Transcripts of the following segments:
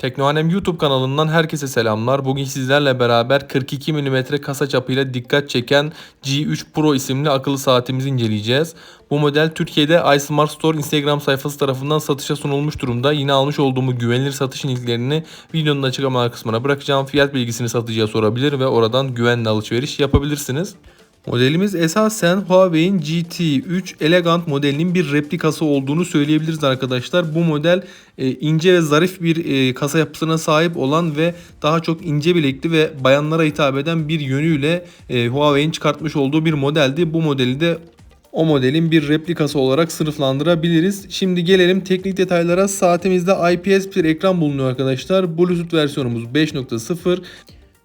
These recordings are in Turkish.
Teknohanem YouTube kanalından herkese selamlar. Bugün sizlerle beraber 42 mm kasa çapıyla dikkat çeken G3 Pro isimli akıllı saatimizi inceleyeceğiz. Bu model Türkiye'de iSmart Store Instagram sayfası tarafından satışa sunulmuş durumda. Yine almış olduğum güvenilir satış linklerini videonun açıklama kısmına bırakacağım. Fiyat bilgisini satıcıya sorabilir ve oradan güvenle alışveriş yapabilirsiniz. Modelimiz esasen Huawei'in GT3 Elegant modelinin bir replikası olduğunu söyleyebiliriz arkadaşlar. Bu model e, ince ve zarif bir e, kasa yapısına sahip olan ve daha çok ince bilekli ve bayanlara hitap eden bir yönüyle e, Huawei'in çıkartmış olduğu bir modeldi. Bu modeli de o modelin bir replikası olarak sınıflandırabiliriz. Şimdi gelelim teknik detaylara. Saatimizde IPS bir ekran bulunuyor arkadaşlar. Bluetooth versiyonumuz 5.0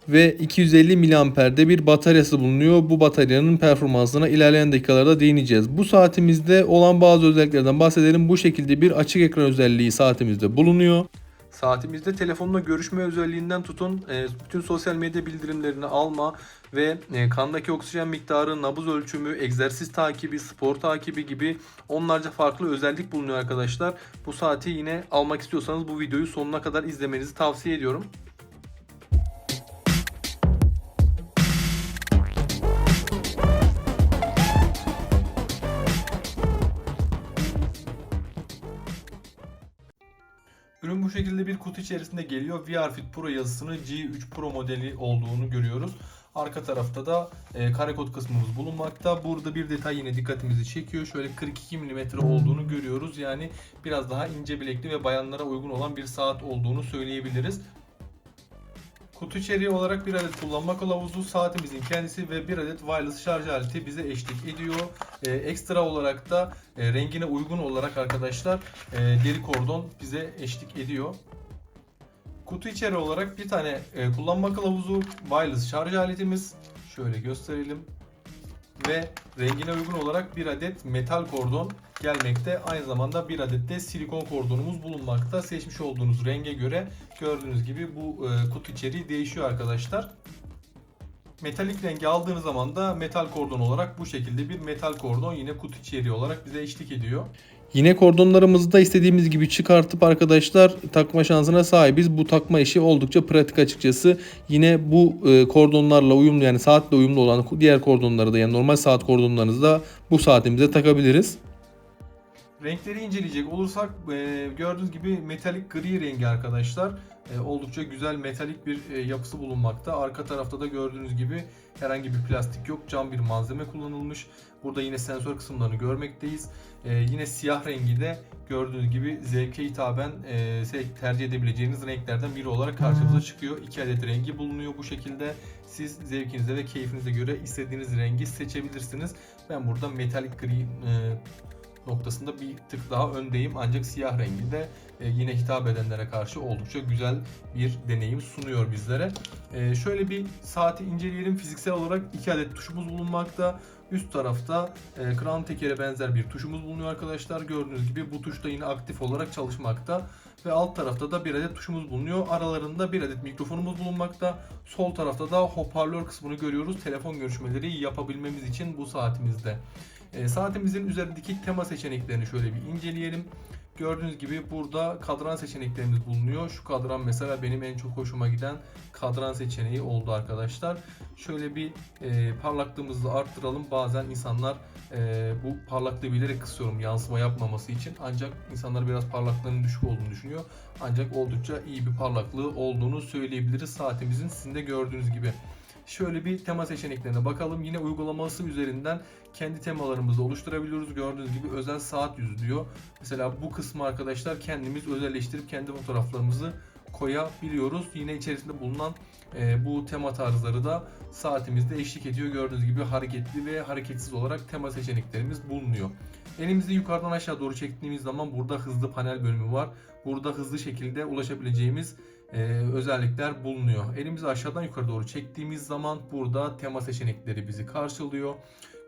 ve 250 miliamperde bir bataryası bulunuyor. Bu bataryanın performansına ilerleyen dakikalarda değineceğiz. Bu saatimizde olan bazı özelliklerden bahsedelim. Bu şekilde bir açık ekran özelliği saatimizde bulunuyor. Saatimizde telefonla görüşme özelliğinden tutun e, bütün sosyal medya bildirimlerini alma ve e, kandaki oksijen miktarı, nabız ölçümü, egzersiz takibi, spor takibi gibi onlarca farklı özellik bulunuyor arkadaşlar. Bu saati yine almak istiyorsanız bu videoyu sonuna kadar izlemenizi tavsiye ediyorum. Bu şekilde bir kutu içerisinde geliyor. VR Fit Pro yazısını G3 Pro modeli olduğunu görüyoruz. Arka tarafta da e, kare kod kısmımız bulunmakta. Burada bir detay yine dikkatimizi çekiyor. Şöyle 42 mm olduğunu görüyoruz. Yani biraz daha ince bilekli ve bayanlara uygun olan bir saat olduğunu söyleyebiliriz. Kutu içeriği olarak bir adet kullanma kılavuzu, saatimizin kendisi ve bir adet wireless şarj aleti bize eşlik ediyor. Ee, ekstra olarak da e, rengine uygun olarak arkadaşlar e, deri kordon bize eşlik ediyor. Kutu içeriği olarak bir tane e, kullanma kılavuzu, wireless şarj aletimiz. Şöyle gösterelim. Ve rengine uygun olarak bir adet metal kordon gelmekte. Aynı zamanda bir adet de silikon kordonumuz bulunmakta. Seçmiş olduğunuz renge göre gördüğünüz gibi bu e, kutu içeriği değişiyor arkadaşlar. Metalik rengi aldığınız zaman da metal kordon olarak bu şekilde bir metal kordon yine kutu içeriği olarak bize eşlik ediyor. Yine kordonlarımızı da istediğimiz gibi çıkartıp arkadaşlar takma şansına sahibiz. Bu takma işi oldukça pratik açıkçası. Yine bu e, kordonlarla uyumlu yani saatle uyumlu olan diğer kordonları da yani normal saat kordonlarınızı da bu saatimize takabiliriz. Renkleri inceleyecek olursak e, gördüğünüz gibi metalik gri rengi arkadaşlar. E, oldukça güzel metalik bir e, yapısı bulunmakta. Arka tarafta da gördüğünüz gibi herhangi bir plastik yok. Cam bir malzeme kullanılmış. Burada yine sensör kısımlarını görmekteyiz. E, yine siyah rengi de gördüğünüz gibi zevke hitaben tercih edebileceğiniz renklerden biri olarak karşımıza çıkıyor. İki adet rengi bulunuyor bu şekilde. Siz zevkinize ve keyfinize göre istediğiniz rengi seçebilirsiniz. Ben burada metalik gri noktasında bir tık daha öndeyim. Ancak siyah rengi de e, yine hitap edenlere karşı oldukça güzel bir deneyim sunuyor bizlere. E, şöyle bir saati inceleyelim. Fiziksel olarak iki adet tuşumuz bulunmakta. Üst tarafta e, kran tekere benzer bir tuşumuz bulunuyor arkadaşlar. Gördüğünüz gibi bu tuş da yine aktif olarak çalışmakta. Ve alt tarafta da bir adet tuşumuz bulunuyor. Aralarında bir adet mikrofonumuz bulunmakta. Sol tarafta da hoparlör kısmını görüyoruz. Telefon görüşmeleri yapabilmemiz için bu saatimizde. E, saatimizin üzerindeki tema seçeneklerini şöyle bir inceleyelim. Gördüğünüz gibi burada kadran seçeneklerimiz bulunuyor. Şu kadran mesela benim en çok hoşuma giden kadran seçeneği oldu arkadaşlar. Şöyle bir e, parlaklığımızı arttıralım. Bazen insanlar e, bu parlaklığı bilerek kısıyorum yansıma yapmaması için. Ancak insanlar biraz parlaklığının düşük olduğunu düşünüyor. Ancak oldukça iyi bir parlaklığı olduğunu söyleyebiliriz saatimizin sizin de gördüğünüz gibi. Şöyle bir tema seçeneklerine bakalım. Yine uygulaması üzerinden kendi temalarımızı oluşturabiliyoruz. Gördüğünüz gibi özel saat yüzü diyor. Mesela bu kısmı arkadaşlar kendimiz özelleştirip kendi fotoğraflarımızı koyabiliyoruz. Yine içerisinde bulunan e, bu tema tarzları da saatimizde eşlik ediyor. Gördüğünüz gibi hareketli ve hareketsiz olarak tema seçeneklerimiz bulunuyor. Elimizi yukarıdan aşağı doğru çektiğimiz zaman burada hızlı panel bölümü var. Burada hızlı şekilde ulaşabileceğimiz e, özellikler bulunuyor. Elimizi aşağıdan yukarı doğru çektiğimiz zaman burada tema seçenekleri bizi karşılıyor.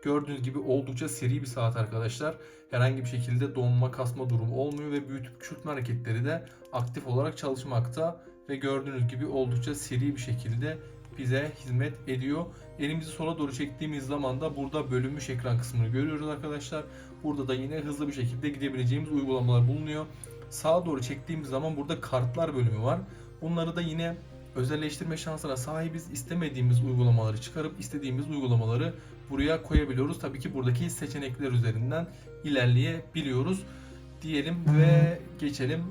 Gördüğünüz gibi oldukça seri bir saat arkadaşlar. Herhangi bir şekilde donma kasma durumu olmuyor ve büyütüp küçültme hareketleri de aktif olarak çalışmakta. Ve gördüğünüz gibi oldukça seri bir şekilde bize hizmet ediyor. Elimizi sola doğru çektiğimiz zaman da burada bölünmüş ekran kısmını görüyoruz arkadaşlar. Burada da yine hızlı bir şekilde gidebileceğimiz uygulamalar bulunuyor. Sağa doğru çektiğimiz zaman burada kartlar bölümü var. Bunları da yine özelleştirme şansına sahibiz. İstemediğimiz uygulamaları çıkarıp istediğimiz uygulamaları buraya koyabiliyoruz. Tabii ki buradaki seçenekler üzerinden ilerleyebiliyoruz diyelim ve geçelim.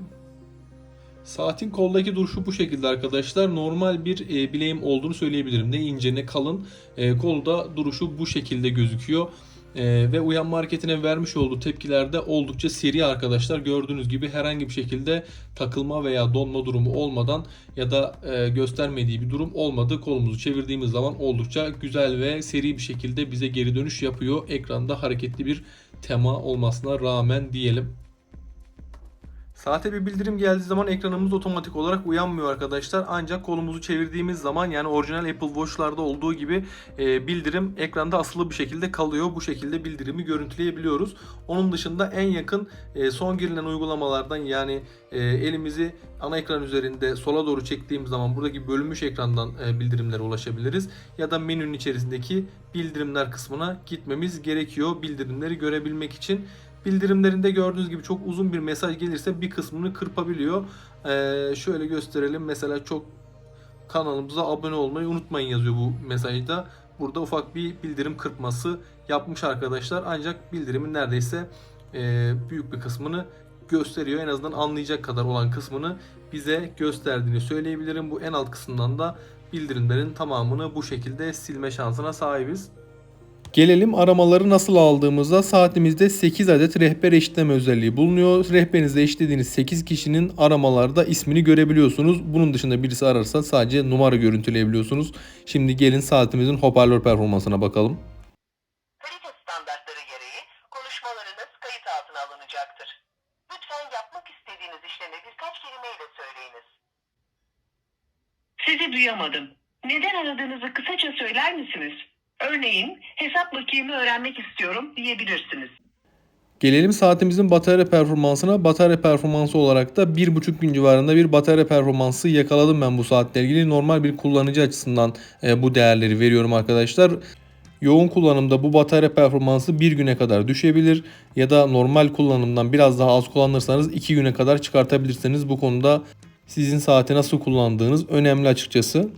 Saatin koldaki duruşu bu şekilde arkadaşlar. Normal bir e, bileğim olduğunu söyleyebilirim. Ne ince ne kalın. E, kolda duruşu bu şekilde gözüküyor. E, ve Uyan Market'ine vermiş olduğu tepkilerde oldukça seri arkadaşlar. Gördüğünüz gibi herhangi bir şekilde takılma veya donma durumu olmadan ya da e, göstermediği bir durum olmadı. Kolumuzu çevirdiğimiz zaman oldukça güzel ve seri bir şekilde bize geri dönüş yapıyor. Ekranda hareketli bir tema olmasına rağmen diyelim. Saate bir bildirim geldiği zaman ekranımız otomatik olarak uyanmıyor arkadaşlar. Ancak kolumuzu çevirdiğimiz zaman yani orijinal Apple Watch'larda olduğu gibi e, bildirim ekranda asılı bir şekilde kalıyor. Bu şekilde bildirimi görüntüleyebiliyoruz. Onun dışında en yakın e, son girilen uygulamalardan yani e, elimizi ana ekran üzerinde sola doğru çektiğimiz zaman buradaki bölünmüş ekrandan e, bildirimlere ulaşabiliriz. Ya da menünün içerisindeki bildirimler kısmına gitmemiz gerekiyor bildirimleri görebilmek için. Bildirimlerinde gördüğünüz gibi çok uzun bir mesaj gelirse bir kısmını kırpabiliyor. Ee, şöyle gösterelim. Mesela çok kanalımıza abone olmayı unutmayın yazıyor bu mesajda. Burada ufak bir bildirim kırpması yapmış arkadaşlar. Ancak bildirimin neredeyse e, büyük bir kısmını gösteriyor. En azından anlayacak kadar olan kısmını bize gösterdiğini söyleyebilirim. Bu en alt kısımdan da bildirimlerin tamamını bu şekilde silme şansına sahibiz. Gelelim aramaları nasıl aldığımızda saatimizde 8 adet rehber eşitleme özelliği bulunuyor. Rehberinizde eşitlediğiniz 8 kişinin aramalarda ismini görebiliyorsunuz. Bunun dışında birisi ararsa sadece numara görüntüleyebiliyorsunuz. Şimdi gelin saatimizin hoparlör performansına bakalım. Kalite standartları gereği konuşmalarınız kayıt altına alınacaktır. Lütfen yapmak istediğiniz işlemi birkaç kelimeyle söyleyiniz. Sizi duyamadım. Neden aradığınızı kısaca söyler misiniz? Örneğin hesap bakiyemi öğrenmek istiyorum diyebilirsiniz. Gelelim saatimizin batarya performansına. Batarya performansı olarak da 1,5 gün civarında bir batarya performansı yakaladım ben bu saatle ilgili. Normal bir kullanıcı açısından e, bu değerleri veriyorum arkadaşlar. Yoğun kullanımda bu batarya performansı bir güne kadar düşebilir ya da normal kullanımdan biraz daha az kullanırsanız 2 güne kadar çıkartabilirsiniz. Bu konuda sizin saati nasıl kullandığınız önemli açıkçası.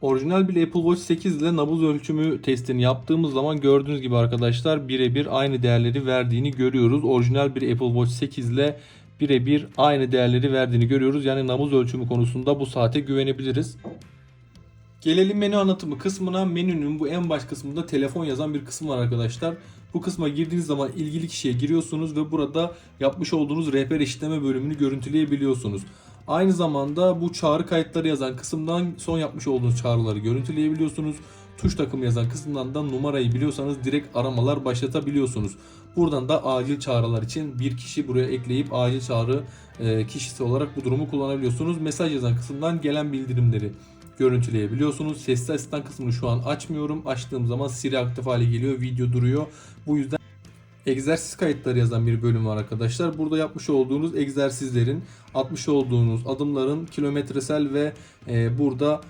Orijinal bir Apple Watch 8 ile nabız ölçümü testini yaptığımız zaman gördüğünüz gibi arkadaşlar birebir aynı değerleri verdiğini görüyoruz. Orijinal bir Apple Watch 8 ile birebir aynı değerleri verdiğini görüyoruz. Yani nabız ölçümü konusunda bu saate güvenebiliriz. Gelelim menü anlatımı kısmına. Menünün bu en baş kısmında telefon yazan bir kısım var arkadaşlar. Bu kısma girdiğiniz zaman ilgili kişiye giriyorsunuz ve burada yapmış olduğunuz rehber eşitleme bölümünü görüntüleyebiliyorsunuz. Aynı zamanda bu çağrı kayıtları yazan kısımdan son yapmış olduğunuz çağrıları görüntüleyebiliyorsunuz. Tuş takımı yazan kısımdan da numarayı biliyorsanız direkt aramalar başlatabiliyorsunuz. Buradan da acil çağrılar için bir kişi buraya ekleyip acil çağrı e, kişisi olarak bu durumu kullanabiliyorsunuz. Mesaj yazan kısımdan gelen bildirimleri görüntüleyebiliyorsunuz. Sesli asistan kısmını şu an açmıyorum. Açtığım zaman Siri aktif hale geliyor. Video duruyor. Bu yüzden egzersiz kayıtları yazan bir bölüm var arkadaşlar. Burada yapmış olduğunuz egzersizlerin, atmış olduğunuz adımların kilometresel ve e, burada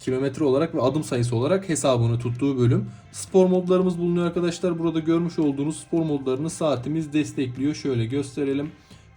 kilometre olarak ve adım sayısı olarak hesabını tuttuğu bölüm. Spor modlarımız bulunuyor arkadaşlar. Burada görmüş olduğunuz spor modlarını saatimiz destekliyor. Şöyle gösterelim.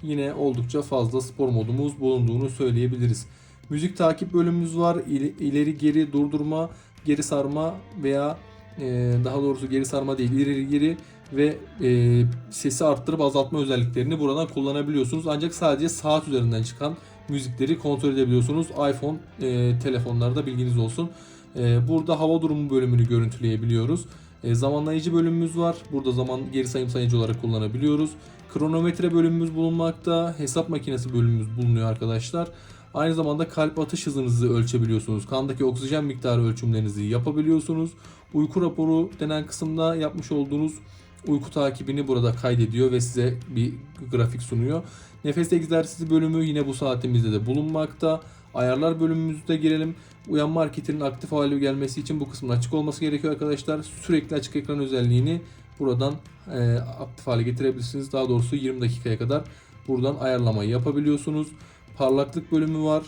Yine oldukça fazla spor modumuz bulunduğunu söyleyebiliriz. Müzik takip bölümümüz var. İle- İleri geri durdurma, geri sarma veya e, daha doğrusu geri sarma değil ileri geri ve e, sesi arttırıp azaltma özelliklerini buradan kullanabiliyorsunuz. Ancak sadece saat üzerinden çıkan müzikleri kontrol edebiliyorsunuz. iPhone e, telefonlarda bilginiz olsun. E, burada hava durumu bölümünü görüntüleyebiliyoruz. E, zamanlayıcı bölümümüz var. Burada zaman geri sayım sayıcı olarak kullanabiliyoruz. Kronometre bölümümüz bulunmakta. Hesap makinesi bölümümüz bulunuyor arkadaşlar. Aynı zamanda kalp atış hızınızı ölçebiliyorsunuz. Kandaki oksijen miktarı ölçümlerinizi yapabiliyorsunuz. Uyku raporu denen kısımda yapmış olduğunuz uyku takibini burada kaydediyor ve size bir grafik sunuyor. Nefes egzersizi bölümü yine bu saatimizde de bulunmakta. Ayarlar bölümümüzde girelim. Uyan marketinin aktif hale gelmesi için bu kısmın açık olması gerekiyor arkadaşlar. Sürekli açık ekran özelliğini buradan e, aktif hale getirebilirsiniz. Daha doğrusu 20 dakikaya kadar buradan ayarlamayı yapabiliyorsunuz. Parlaklık bölümü var.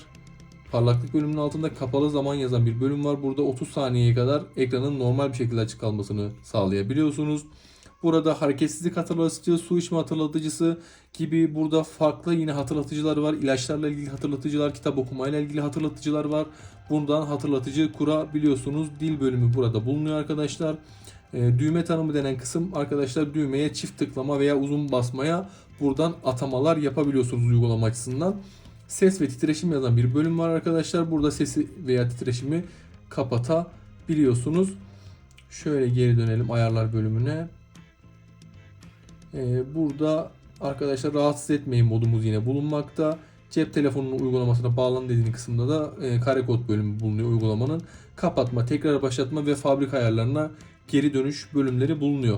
Parlaklık bölümünün altında kapalı zaman yazan bir bölüm var. Burada 30 saniyeye kadar ekranın normal bir şekilde açık kalmasını sağlayabiliyorsunuz. Burada hareketsizlik hatırlatıcısı, su içme hatırlatıcısı gibi burada farklı yine hatırlatıcılar var. İlaçlarla ilgili hatırlatıcılar, kitap okumayla ilgili hatırlatıcılar var. Buradan hatırlatıcı kurabiliyorsunuz. Dil bölümü burada bulunuyor arkadaşlar. E, düğme tanımı denen kısım arkadaşlar düğmeye çift tıklama veya uzun basmaya buradan atamalar yapabiliyorsunuz uygulama açısından. Ses ve titreşim yazan bir bölüm var arkadaşlar. Burada sesi veya titreşimi kapatabiliyorsunuz. Şöyle geri dönelim ayarlar bölümüne. Ee, burada arkadaşlar rahatsız etmeyin modumuz yine bulunmakta. Cep telefonunun uygulamasına bağlan dediğin kısımda da e, kare kod bölümü bulunuyor uygulamanın. Kapatma, tekrar başlatma ve fabrika ayarlarına geri dönüş bölümleri bulunuyor.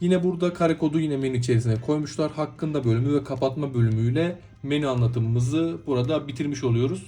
Yine burada kare kodu yine menü içerisine koymuşlar. Hakkında bölümü ve kapatma bölümüyle menü anlatımımızı burada bitirmiş oluyoruz.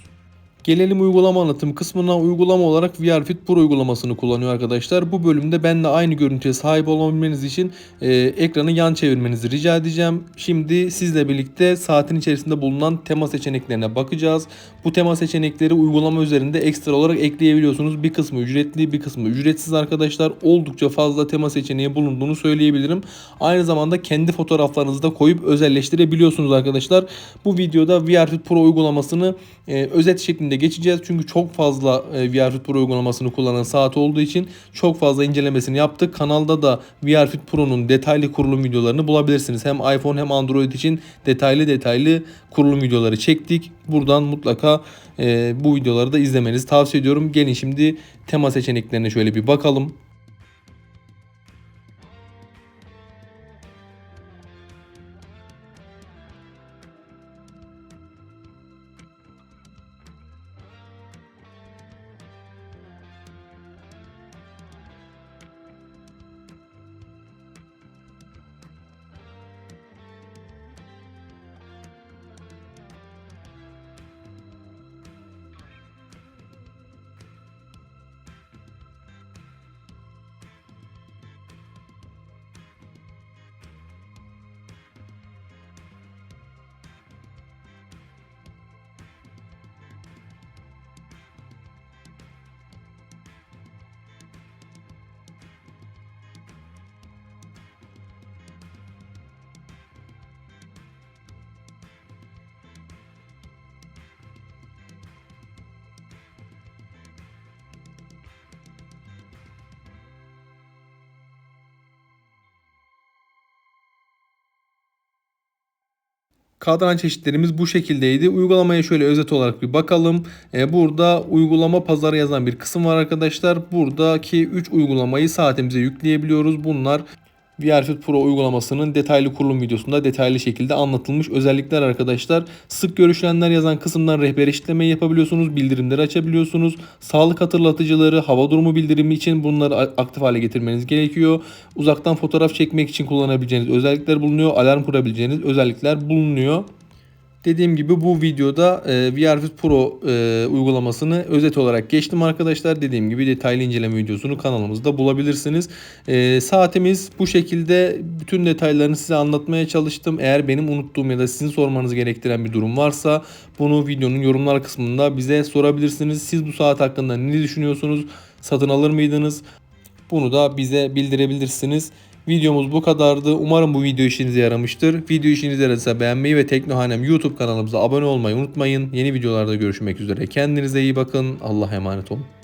Gelelim uygulama anlatım kısmına. Uygulama olarak VRFit Pro uygulamasını kullanıyor arkadaşlar. Bu bölümde benle aynı görüntüye sahip olabilmeniz için e, ekranı yan çevirmenizi rica edeceğim. Şimdi sizle birlikte saatin içerisinde bulunan tema seçeneklerine bakacağız. Bu tema seçenekleri uygulama üzerinde ekstra olarak ekleyebiliyorsunuz. Bir kısmı ücretli, bir kısmı ücretsiz arkadaşlar. Oldukça fazla tema seçeneği bulunduğunu söyleyebilirim. Aynı zamanda kendi fotoğraflarınızı da koyup özelleştirebiliyorsunuz arkadaşlar. Bu videoda VRFit Pro uygulamasını e, özet şeklinde geçeceğiz. Çünkü çok fazla e, VRFit Pro uygulamasını kullanan saat olduğu için çok fazla incelemesini yaptık. Kanalda da VRFit Pro'nun detaylı kurulum videolarını bulabilirsiniz. Hem iPhone hem Android için detaylı detaylı kurulum videoları çektik. Buradan mutlaka e, bu videoları da izlemenizi tavsiye ediyorum. Gelin şimdi tema seçeneklerine şöyle bir bakalım. Kadran çeşitlerimiz bu şekildeydi. Uygulamaya şöyle özet olarak bir bakalım. Ee, burada uygulama pazarı yazan bir kısım var arkadaşlar. Buradaki 3 uygulamayı saatimize yükleyebiliyoruz. Bunlar VRFit Pro uygulamasının detaylı kurulum videosunda detaylı şekilde anlatılmış özellikler arkadaşlar. Sık görüşülenler yazan kısımdan rehber eşitlemeyi yapabiliyorsunuz. Bildirimleri açabiliyorsunuz. Sağlık hatırlatıcıları, hava durumu bildirimi için bunları aktif hale getirmeniz gerekiyor. Uzaktan fotoğraf çekmek için kullanabileceğiniz özellikler bulunuyor. Alarm kurabileceğiniz özellikler bulunuyor. Dediğim gibi bu videoda e, VRFit Pro e, uygulamasını özet olarak geçtim arkadaşlar. Dediğim gibi detaylı inceleme videosunu kanalımızda bulabilirsiniz. E, saatimiz bu şekilde bütün detaylarını size anlatmaya çalıştım. Eğer benim unuttuğum ya da sizin sormanız gerektiren bir durum varsa bunu videonun yorumlar kısmında bize sorabilirsiniz. Siz bu saat hakkında ne düşünüyorsunuz? Satın alır mıydınız? Bunu da bize bildirebilirsiniz. Videomuz bu kadardı. Umarım bu video işinize yaramıştır. Video işinize yaradıysa beğenmeyi ve Teknohanem YouTube kanalımıza abone olmayı unutmayın. Yeni videolarda görüşmek üzere. Kendinize iyi bakın. Allah'a emanet olun.